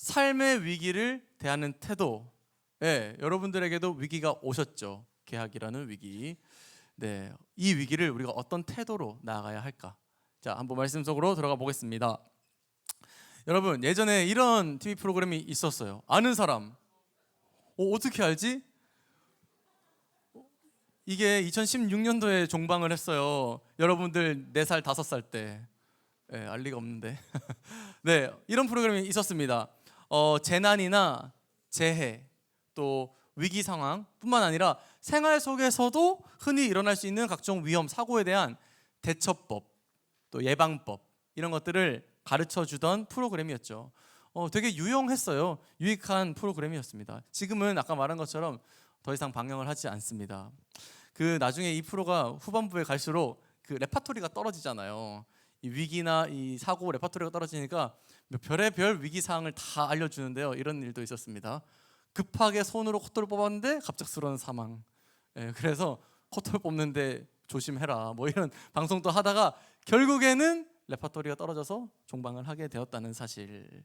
삶의 위기를 대하는 태도. 예, 여러분들에게도 위기가 오셨죠. 계약이라는 위기. 네, 이 위기를 우리가 어떤 태도로 나아가야 할까? 자, 한번 말씀 속으로 들어가 보겠습니다. 여러분, 예전에 이런 TV 프로그램이 있었어요. 아는 사람. 어, 어떻게 알지? 이게 2016년도에 종방을 했어요. 여러분들 4살, 5살 때. 네, 알 리가 없는데. 네, 이런 프로그램이 있었습니다. 어, 재난이나 재해, 또 위기 상황뿐만 아니라 생활 속에서도 흔히 일어날 수 있는 각종 위험, 사고에 대한 대처법, 또 예방법 이런 것들을 가르쳐 주던 프로그램이었죠. 어, 되게 유용했어요. 유익한 프로그램이었습니다. 지금은 아까 말한 것처럼 더 이상 방영을 하지 않습니다. 그 나중에 이 프로가 후반부에 갈수록 그 레파토리가 떨어지잖아요. 이 위기나 이 사고 레파토리가 떨어지니까 별의별 위기 사항을 다 알려주는데요. 이런 일도 있었습니다. 급하게 손으로 코털을 뽑았는데 갑작스러운 사망. 예, 그래서 코털 뽑는데 조심해라. 뭐 이런 방송도 하다가 결국에는 레파토리가 떨어져서 종방을 하게 되었다는 사실.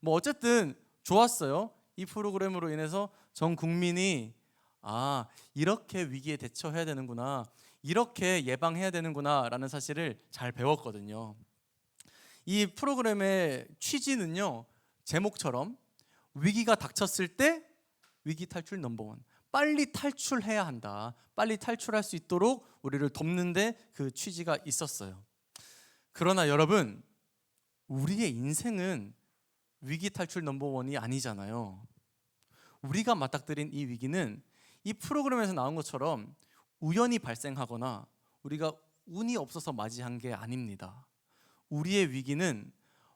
뭐 어쨌든 좋았어요. 이 프로그램으로 인해서 전 국민이 아 이렇게 위기에 대처해야 되는구나, 이렇게 예방해야 되는구나라는 사실을 잘 배웠거든요. 이 프로그램의 취지는요 제목처럼 위기가 닥쳤을 때 위기 탈출 넘버원 빨리 탈출해야 한다 빨리 탈출할 수 있도록 우리를 돕는데 그 취지가 있었어요 그러나 여러분 우리의 인생은 위기 탈출 넘버원이 아니잖아요 우리가 맞닥뜨린 이 위기는 이 프로그램에서 나온 것처럼 우연히 발생하거나 우리가 운이 없어서 맞이한 게 아닙니다 우리의 위기는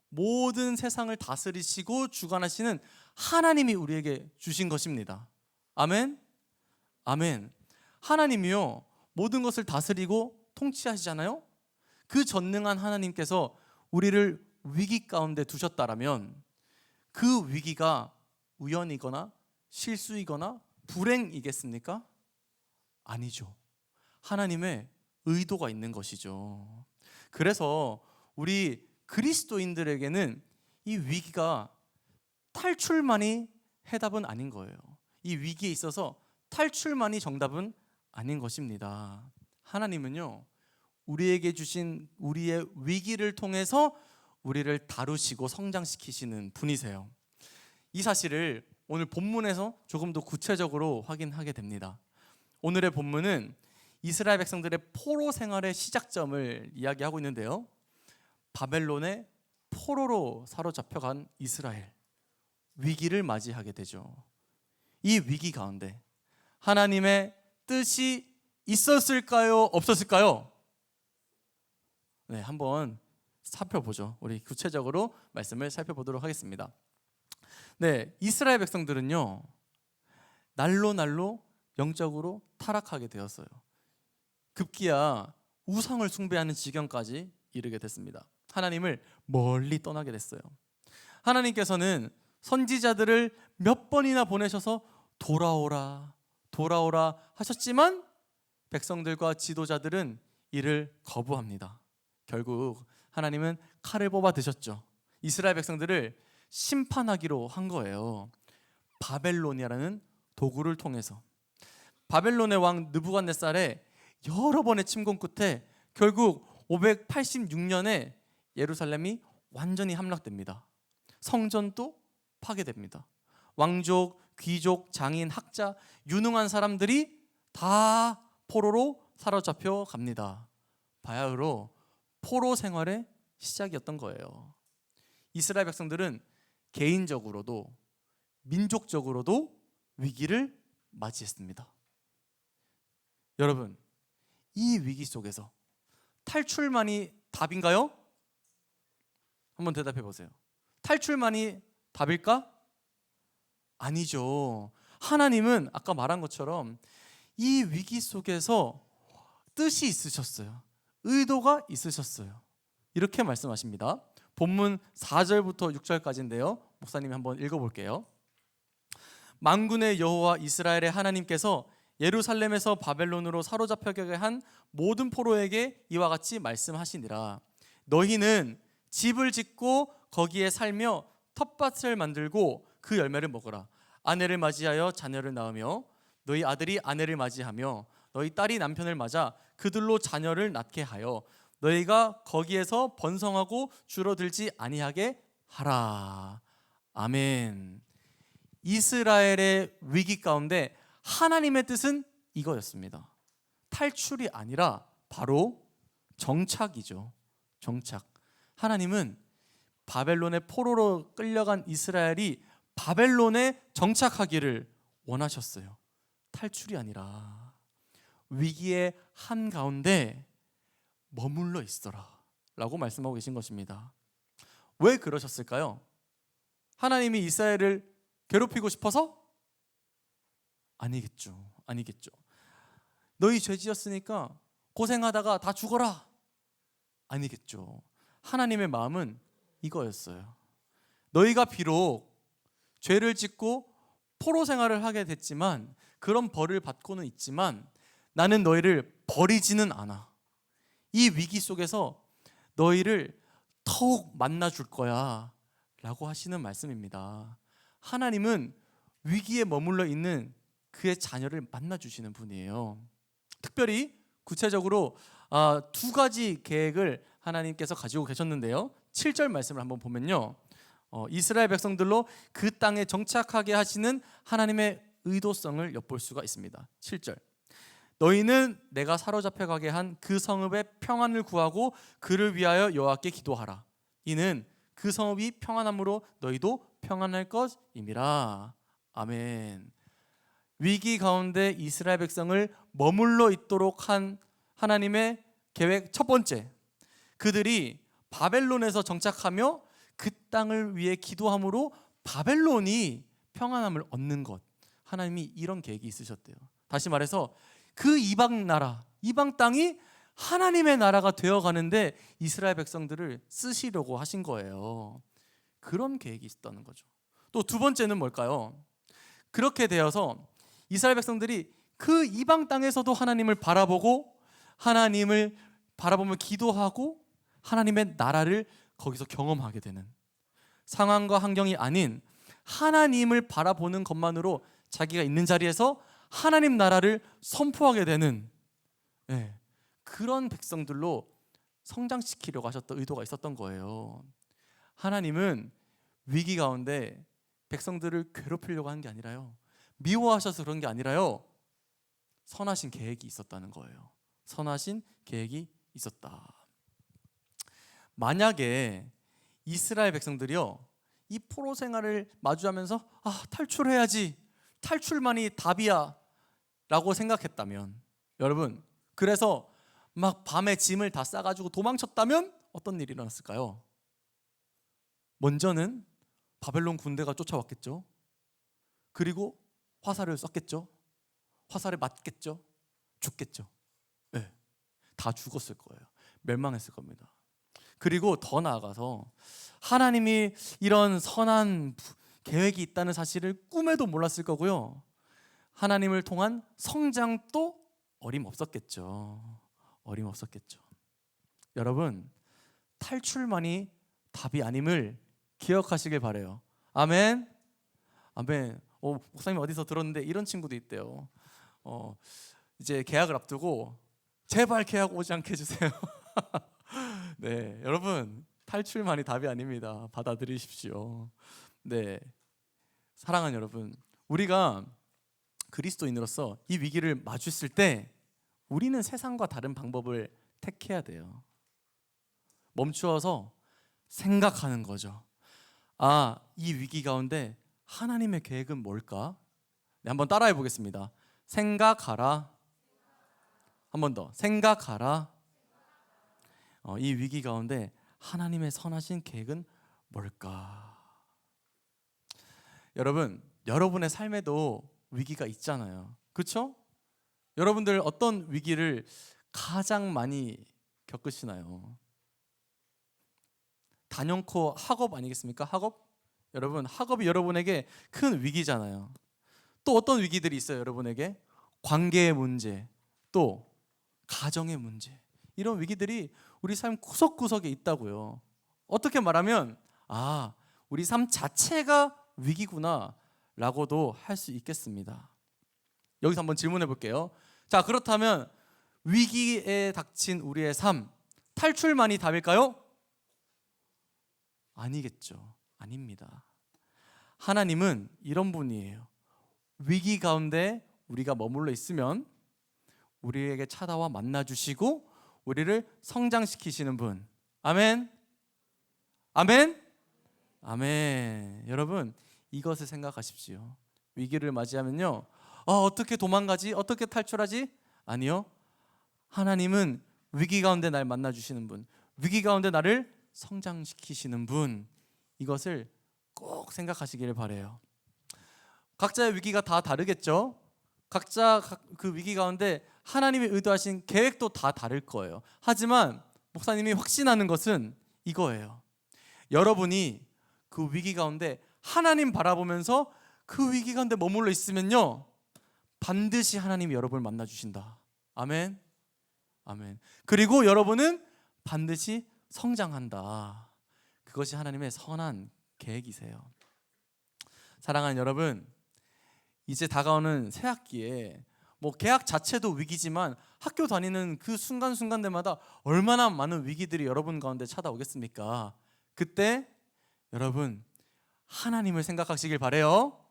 모든 세상을 다스리시고 주관하시는 하나님이 우리에게 주신 것입니다. 아멘. 아멘. 하나님이요 모든 것을 다스리고 통치하시잖아요. 그 전능한 하나님께서 우리를 위기 가운데 두셨다라면 그 위기가 우연이거나 실수이거나 불행이겠습니까? 아니죠. 하나님의 의도가 있는 것이죠. 그래서 우리 그리스도인들에게는 이 위기가 탈출만이 해답은 아닌 거예요. 이 위기에 있어서 탈출만이 정답은 아닌 것입니다. 하나님은요, 우리에게 주신 우리의 위기를 통해서 우리를 다루시고 성장시키시는 분이세요. 이 사실을 오늘 본문에서 조금 더 구체적으로 확인하게 됩니다. 오늘의 본문은 이스라엘 백성들의 포로 생활의 시작점을 이야기하고 있는데요. 바벨론의 포로로 사로잡혀간 이스라엘 위기를 맞이하게 되죠. 이 위기 가운데 하나님의 뜻이 있었을까요? 없었을까요? 네, 한번 살펴보죠. 우리 구체적으로 말씀을 살펴보도록 하겠습니다. 네, 이스라엘 백성들은요. 날로 날로 영적으로 타락하게 되었어요. 급기야 우상을 숭배하는 지경까지 이르게 됐습니다. 하나님을 멀리 떠나게 됐어요. 하나님께서는 선지자들을 몇 번이나 보내셔서 돌아오라, 돌아오라 하셨지만 백성들과 지도자들은 이를 거부합니다. 결국 하나님은 칼을 뽑아 드셨죠. 이스라엘 백성들을 심판하기로 한 거예요. 바벨로니아라는 도구를 통해서 바벨론의 왕 느부갓네살의 여러 번의 침공 끝에 결국 586년에 예루살렘이 완전히 함락됩니다. 성전도 파괴됩니다. 왕족, 귀족, 장인, 학자, 유능한 사람들이 다 포로로 사로잡혀 갑니다. 바야흐로 포로 생활의 시작이었던 거예요. 이스라엘 백성들은 개인적으로도 민족적으로도 위기를 맞이했습니다. 여러분, 이 위기 속에서 탈출만이 답인가요? 한번 대답해 보세요. 탈출만이 답일까? 아니죠. 하나님은 아까 말한 것처럼 이 위기 속에서 뜻이 있으셨어요. 의도가 있으셨어요. 이렇게 말씀하십니다. 본문 4절부터 6절까지인데요. 목사님이 한번 읽어 볼게요. 만군의 여호와 이스라엘의 하나님께서 예루살렘에서 바벨론으로 사로잡혀게 한 모든 포로에게 이와 같이 말씀하시니라. 너희는 집을 짓고 거기에 살며 텃밭을 만들고 그 열매를 먹어라. 아내를 맞이하여 자녀를 낳으며 너희 아들이 아내를 맞이하며 너희 딸이 남편을 맞아 그들로 자녀를 낳게 하여 너희가 거기에서 번성하고 줄어들지 아니하게 하라. 아멘. 이스라엘의 위기 가운데 하나님의 뜻은 이거였습니다. 탈출이 아니라 바로 정착이죠. 정착. 하나님은 바벨론의 포로로 끌려간 이스라엘이 바벨론에 정착하기를 원하셨어요. 탈출이 아니라 위기의 한 가운데 머물러 있어라라고 말씀하고 계신 것입니다. 왜 그러셨을까요? 하나님이 이스라엘을 괴롭히고 싶어서 아니겠죠. 아니겠죠. 너희 죄 지었으니까 고생하다가 다 죽어라. 아니겠죠. 하나님의 마음은 이거였어요. 너희가 비록 죄를 짓고 포로 생활을 하게 됐지만 그런 벌을 받고는 있지만 나는 너희를 버리지는 않아. 이 위기 속에서 너희를 더욱 만나 줄 거야. 라고 하시는 말씀입니다. 하나님은 위기에 머물러 있는 그의 자녀를 만나 주시는 분이에요. 특별히 구체적으로 아, 두 가지 계획을 하나님께서 가지고 계셨는데요. 7절 말씀을 한번 보면요. 어, 이스라엘 백성들로 그 땅에 정착하게 하시는 하나님의 의도성을 엿볼 수가 있습니다. 7절. 너희는 내가 사로잡혀 가게 한 그 성읍의 평안을 구하고 그를 위하여 여호와께 기도하라. 이는 그 성읍이 평안함으로 너희도 평안할 것임이라. 아멘. 위기 가운데 이스라엘 백성을 머물러 있도록 한 하나님의 계획 첫 번째. 그들이 바벨론에서 정착하며 그 땅을 위해 기도함으로 바벨론이 평안함을 얻는 것. 하나님이 이런 계획이 있으셨대요. 다시 말해서 그 이방 나라, 이방 땅이 하나님의 나라가 되어 가는데 이스라엘 백성들을 쓰시려고 하신 거예요. 그런 계획이 있었다는 거죠. 또 두 번째는 뭘까요? 그렇게 되어서 이스라엘 백성들이 그 이방 땅에서도 하나님을 바라보고 하나님을 바라보며 기도하고 하나님의 나라를 거기서 경험하게 되는 상황과 환경이 아닌 하나님을 바라보는 것만으로 자기가 있는 자리에서 하나님 나라를 선포하게 되는 예, 그런 백성들로 성장시키려고 하셨던 의도가 있었던 거예요. 하나님은 위기 가운데 백성들을 괴롭히려고 한 게 아니라요. 미워하셔서 그런 게 아니라요. 선하신 계획이 있었다는 거예요. 선하신 계획이 있었다. 만약에 이스라엘 백성들이요. 이 포로 생활을 마주하면서 아, 탈출해야지. 탈출만이 답이야. 라고 생각했다면 여러분, 그래서 막 밤에 짐을 다 싸가지고 도망쳤다면 어떤 일이 일어났을까요? 먼저는 바벨론 군대가 쫓아왔겠죠. 그리고 화살을 쐈겠죠. 화살에 맞겠죠. 죽겠죠. 네, 다 죽었을 거예요. 멸망했을 겁니다. 그리고 더 나아가서 하나님이 이런 선한 계획이 있다는 사실을 꿈에도 몰랐을 거고요. 하나님을 통한 성장도 어림없었겠죠. 어림없었겠죠. 여러분, 탈출만이 답이 아님을 기억하시길 바래요. 아멘. 아멘. 어, 목사님 어디서 들었는데 이런 친구도 있대요. 어, 이제 계약을 앞두고 제발 계약 오지 않게 해주세요. 네, 여러분 탈출만이 답이 아닙니다. 받아들이십시오. 네, 사랑하는 여러분, 우리가 그리스도인으로서 이 위기를 마주했을 때 우리는 세상과 다른 방법을 택해야 돼요. 멈추어서 생각하는 거죠. 아, 이 위기 가운데 하나님의 계획은 뭘까? 네, 한번 따라해 보겠습니다. 생각하라. 한 번 더. 생각하라. 어, 이 위기 가운데 하나님의 선하신 계획은 뭘까? 여러분, 여러분의 삶에도 위기가 있잖아요. 그렇죠? 여러분들 어떤 위기를 가장 많이 겪으시나요? 단연코 학업 아니겠습니까? 학업? 여러분, 학업이 여러분에게 큰 위기잖아요. 또 어떤 위기들이 있어요, 여러분에게? 관계의 문제, 또 가정의 문제. 이런 위기들이 우리 삶 구석구석에 있다고요. 어떻게 말하면 아, 우리 삶 자체가 위기구나라고도 할 수 있겠습니다. 여기서 한번 질문해 볼게요. 자, 그렇다면 위기에 닥친 우리의 삶 탈출만이 답일까요? 아니겠죠. 아닙니다. 하나님은 이런 분이에요. 위기 가운데 우리가 머물러 있으면 우리에게 찾아와 만나 주시고 우리를 성장시키시는 분. 아멘. 아멘. 아멘. 여러분, 이것을 생각하십시오. 위기를 맞이하면요. 어, 어떻게 도망가지? 어떻게 탈출하지? 아니요. 하나님은 위기 가운데 날 만나 주시는 분. 위기 가운데 나를 성장시키시는 분. 이것을 꼭 생각하시기를 바래요. 각자의 위기가 다 다르겠죠? 각자 각- 그 위기 가운데 하나님이 의도하신 계획도 다 다를 거예요. 하지만 목사님이 확신하는 것은 이거예요. 여러분이 그 위기 가운데 하나님 바라보면서 그 위기 가운데 머물러 있으면요. 반드시 하나님이 여러분을 만나 주신다. 아멘. 아멘. 그리고 여러분은 반드시 성장한다. 그것이 하나님의 선한 계획이세요. 사랑하는 여러분, 이제 다가오는 새 학기에 뭐 개학 자체도 위기지만 학교 다니는 그 순간순간들마다 얼마나 많은 위기들이 여러분 가운데 찾아오겠습니까? 그때 여러분 하나님을 생각하시길 바래요.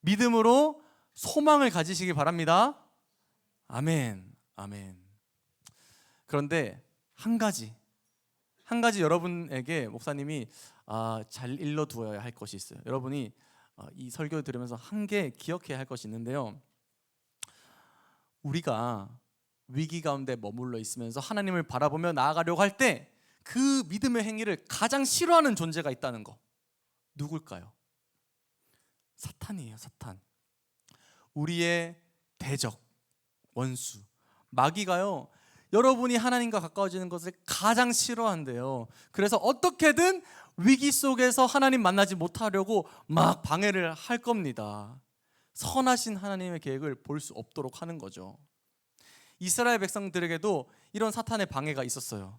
믿음으로 소망을 가지시길 바랍니다. 아멘. 아멘. 그런데 한 가지 한 가지 여러분에게 목사님이 아, 잘 일러 두어야 할 것이 있어요. 여러분이 어, 이 설교 들으면서 한 개 기억해야 할 것이 있는데요. 우리가 위기 가운데 머물러 있으면서 하나님을 바라보며 나아가려고 할 때 그 믿음의 행위를 가장 싫어하는 존재가 있다는 거. 누굴까요? 사탄이에요, 사탄. 우리의 대적, 원수, 마귀가요. 여러분이 하나님과 가까워지는 것을 가장 싫어한대요. 그래서 어떻게든 위기 속에서 하나님 만나지 못하려고 막 방해를 할 겁니다. 선하신 하나님의 계획을 볼 수 없도록 하는 거죠. 이스라엘 백성들에게도 이런 사탄의 방해가 있었어요.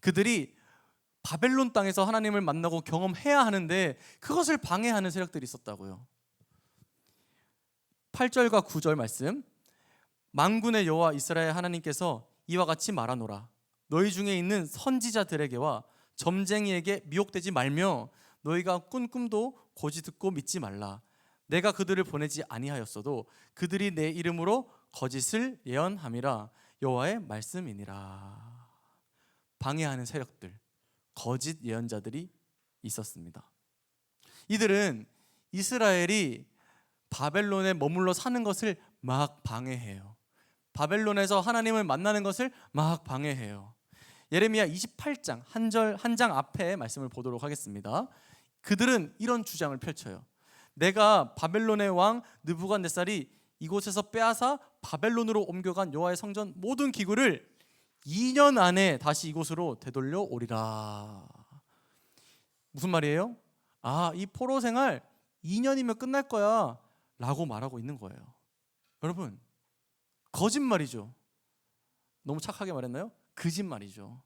그들이 바벨론 땅에서 하나님을 만나고 경험해야 하는데 그것을 방해하는 세력들이 있었다고요. 8절과 9절 말씀. 만군의 여호와 이스라엘 하나님께서 이와 같이 말하노라. 너희 중에 있는 선지자들에게와 점쟁이에게 미혹되지 말며 너희가 꾼 꿈도 고지 듣고 믿지 말라. 내가 그들을 보내지 아니하였어도 그들이 내 이름으로 거짓을 예언함이라 여호와의 말씀이니라. 방해하는 세력들, 거짓 예언자들이 있었습니다. 이들은 이스라엘이 바벨론에 머물러 사는 것을 막 방해해요. 바벨론에서 하나님을 만나는 것을 막 방해해요. 예레미야 28장 한 절 한 장 앞에 말씀을 보도록 하겠습니다. 그들은 이런 주장을 펼쳐요. 내가 바벨론의 왕 느부갓네살이 이곳에서 빼앗아 바벨론으로 옮겨간 여호와의 성전 모든 기구를 2년 안에 다시 이곳으로 되돌려 오리라. 무슨 말이에요? 아, 이 포로 생활 2년이면 끝날 거야. 라고 말하고 있는 거예요. 여러분, 거짓말이죠. 너무 착하게 말했나요? 거짓말이죠.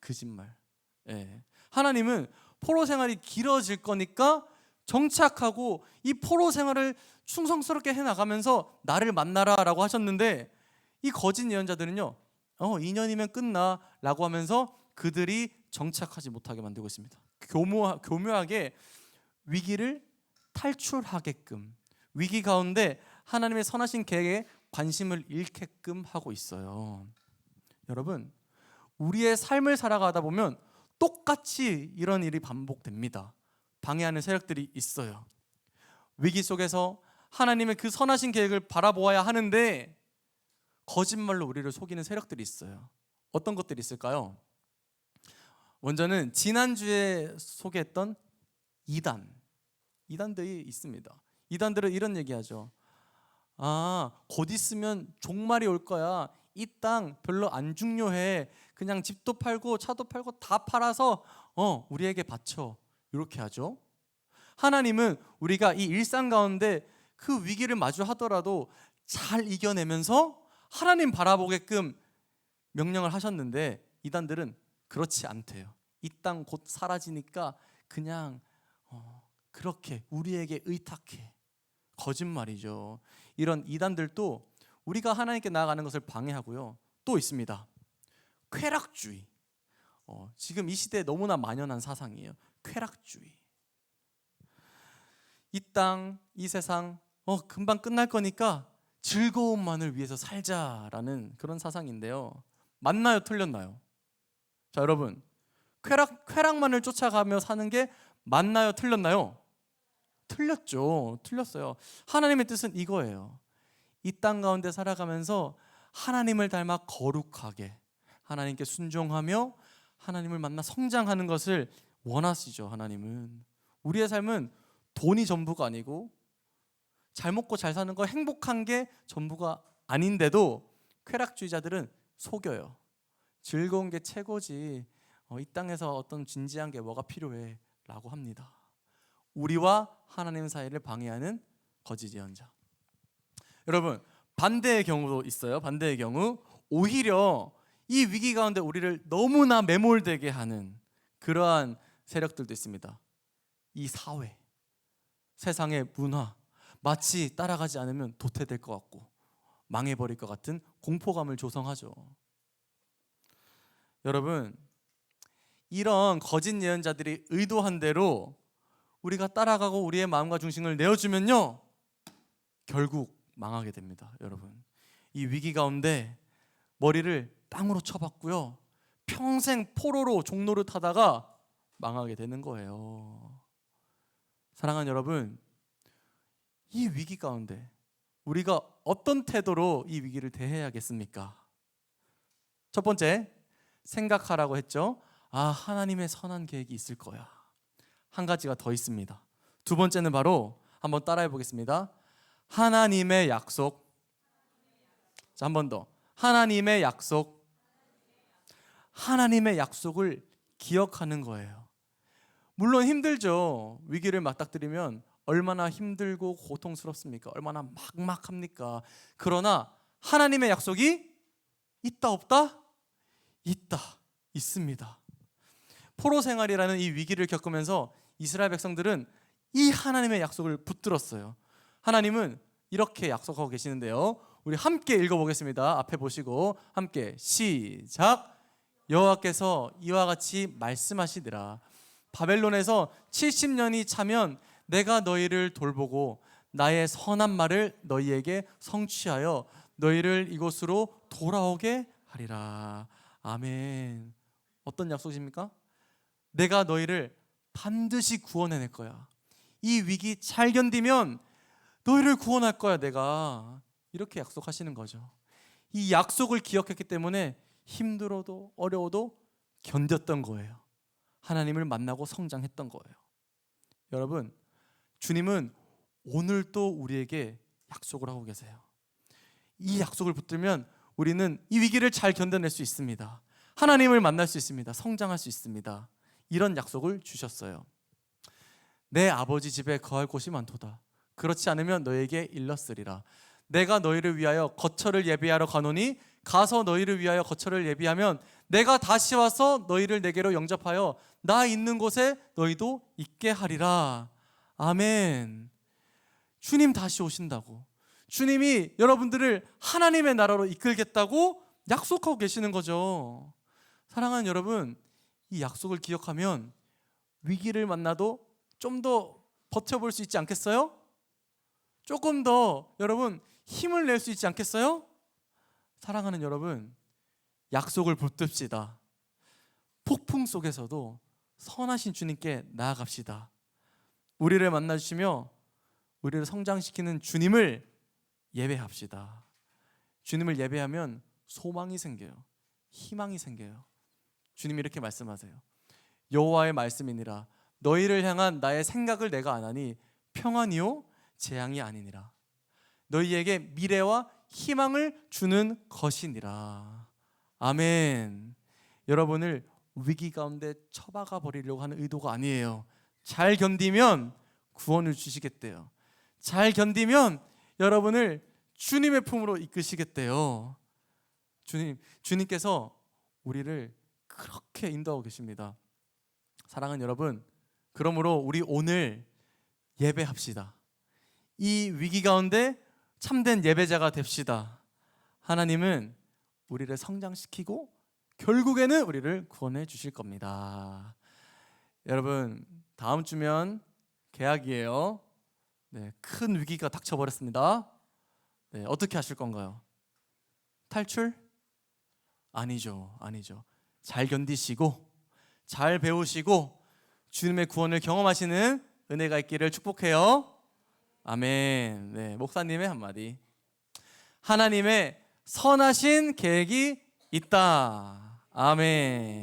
거짓말. 예. 하나님은 포로 생활이 길어질 거니까 정착하고 이 포로 생활을 충성스럽게 해 나가면서 나를 만나라라고 하셨는데 이 거짓 예언자들은요. 어, 2년이면 끝나라고 하면서 그들이 정착하지 못하게 만들고 있습니다. 교묘 교묘하게 위기를 탈출하게끔 위기 가운데 하나님의 선하신 계획에 관심을 잃게끔 하고 있어요. 여러분, 우리의 삶을 살아가다 보면 똑같이 이런 일이 반복됩니다. 방해하는 세력들이 있어요. 위기 속에서 하나님의 그 선하신 계획을 바라보아야 하는데 거짓말로 우리를 속이는 세력들이 있어요. 어떤 것들이 있을까요? 먼저는 지난주에 소개했던 이단. 이단들이 있습니다. 이단들은 이런 얘기하죠. 아, 곧 있으면 종말이 올 거야. 이 땅 별로 안 중요해. 그냥 집도 팔고 차도 팔고 다 팔아서 어, 우리에게 바쳐. 이렇게 하죠. 하나님은 우리가 이 일상 가운데 그 위기를 마주하더라도 잘 이겨내면서 하나님 바라보게끔 명령을 하셨는데 이단들은 그렇지 않대요. 이 땅 곧 사라지니까 그냥 어, 그렇게 우리에게 의탁해 거짓말이죠. 이런 이단들도 우리가 하나님께 나아가는 것을 방해하고요. 또 있습니다. 쾌락주의. 어, 지금 이 시대에 너무나 만연한 사상이에요. 쾌락주의. 이 땅, 이 세상, 어, 금방 끝날 거니까 즐거움만을 위해서 살자라는 그런 사상인데요. 맞나요? 틀렸나요? 자, 여러분. 쾌락, 쾌락만을 쫓아가며 사는 게 맞나요? 틀렸나요? 틀렸죠. 틀렸어요. 하나님의 뜻은 이거예요. 이 땅 가운데 살아가면서 하나님을 닮아 거룩하게 하나님께 순종하며 하나님을 만나 성장하는 것을 원하시죠. 하나님은 우리의 삶은 돈이 전부가 아니고 잘 먹고 잘 사는 거 행복한 게 전부가 아닌데도 쾌락주의자들은 속여요. 즐거운 게 최고지. 어, 이 땅에서 어떤 진지한 게 뭐가 필요해?라고 합니다. 우리와 하나님 사이를 방해하는 거짓 예언자. 여러분 반대의 경우도 있어요. 반대의 경우 오히려 이 위기 가운데 우리를 너무나 매몰되게 하는 그러한 세력들도 있습니다. 이 사회, 세상의 문화, 마치 따라가지 않으면 도태될 것 같고 망해버릴 것 같은 공포감을 조성하죠. 여러분, 이런 거짓 예언자들이 의도한 대로 우리가 따라가고 우리의 마음과 중심을 내어주면요, 결국 망하게 됩니다, 여러분. 이 위기 가운데 머리를 땅으로 쳐박고요, 평생 포로로 종로를 타다가 망하게 되는 거예요. 사랑하는 여러분, 이 위기 가운데 우리가 어떤 태도로 이 위기를 대해야겠습니까? 첫 번째, 생각하라고 했죠. 아, 하나님의 선한 계획이 있을 거야. 한 가지가 더 있습니다. 두 번째는 바로 한번 따라해 보겠습니다. 하나님의 약속. 자, 한 번 더. 하나님의 약속. 하나님의 약속을 기억하는 거예요. 물론 힘들죠. 위기를 맞닥뜨리면 얼마나 힘들고 고통스럽습니까? 얼마나 막막합니까? 그러나 하나님의 약속이 있다 없다? 있다. 있습니다. 포로 생활이라는 이 위기를 겪으면서 이스라엘 백성들은 이 하나님의 약속을 붙들었어요. 하나님은 이렇게 약속하고 계시는데요. 우리 함께 읽어보겠습니다. 앞에 보시고 함께 시작. 여호와께서 이와 같이 말씀하시더라. 바벨론에서 70년이 차면 내가 너희를 돌보고 나의 선한 말을 너희에게 성취하여 너희를 이곳으로 돌아오게 하리라. 아멘. 어떤 약속입니까? 내가 너희를 반드시 구원해낼 거야. 이 위기 잘 견디면 너희를 구원할 거야, 내가. 이렇게 약속하시는 거죠. 이 약속을 기억했기 때문에 힘들어도 어려워도 견뎠던 거예요. 하나님을 만나고 성장했던 거예요. 여러분, 주님은 오늘 또 우리에게 약속을 하고 계세요. 이 약속을 붙들면 우리는 이 위기를 잘 견뎌낼 수 있습니다. 하나님을 만날 수 있습니다. 성장할 수 있습니다. 이런 약속을 주셨어요. 내 아버지 집에 거할 곳이 많도다. 그렇지 않으면 너에게 일렀으리라. 내가 너희를 위하여 거처를 예비하러 가노니 가서 너희를 위하여 거처를 예비하면 내가 다시 와서 너희를 내게로 영접하여 나 있는 곳에 너희도 있게 하리라. 아멘. 주님 다시 오신다고. 주님이 여러분들을 하나님의 나라로 이끌겠다고 약속하고 계시는 거죠. 사랑하는 여러분, 이 약속을 기억하면 위기를 만나도 좀 더 버텨볼 수 있지 않겠어요? 조금 더 여러분 힘을 낼 수 있지 않겠어요? 사랑하는 여러분, 약속을 붙듭시다. 폭풍 속에서도 선하신 주님께 나아갑시다. 우리를 만나 주시며 우리를 성장시키는 주님을 예배합시다. 주님을 예배하면 소망이 생겨요. 희망이 생겨요. 주님이 이렇게 말씀하세요. 여호와의 말씀이니라 너희를 향한 나의 생각을 내가 안 하니 평안이요 재앙이 아니니라. 너희에게 미래와 희망을 주는 것이니라. 아멘. 여러분을 위기 가운데 처박아 버리려고 하는 의도가 아니에요. 잘 견디면 구원을 주시겠대요. 잘 견디면 여러분을 주님의 품으로 이끄시겠대요. 주님, 주님께서 우리를 그렇게 인도하고 계십니다. 사랑하는 여러분, 그러므로 우리 오늘 예배합시다. 이 위기 가운데 참된 예배자가 됩시다. 하나님은 우리를 성장시키고 결국에는 우리를 구원해 주실 겁니다. 여러분 다음 주면 개학이에요. 네, 큰 위기가 닥쳐 버렸습니다. 네, 어떻게 하실 건가요? 탈출? 아니죠, 아니죠. 잘 견디시고 잘 배우시고 주님의 구원을 경험하시는 은혜가 있기를 축복해요. 아멘. 네, 목사님의 한마디. 하나님의 선하신 계획이 있다. 아멘.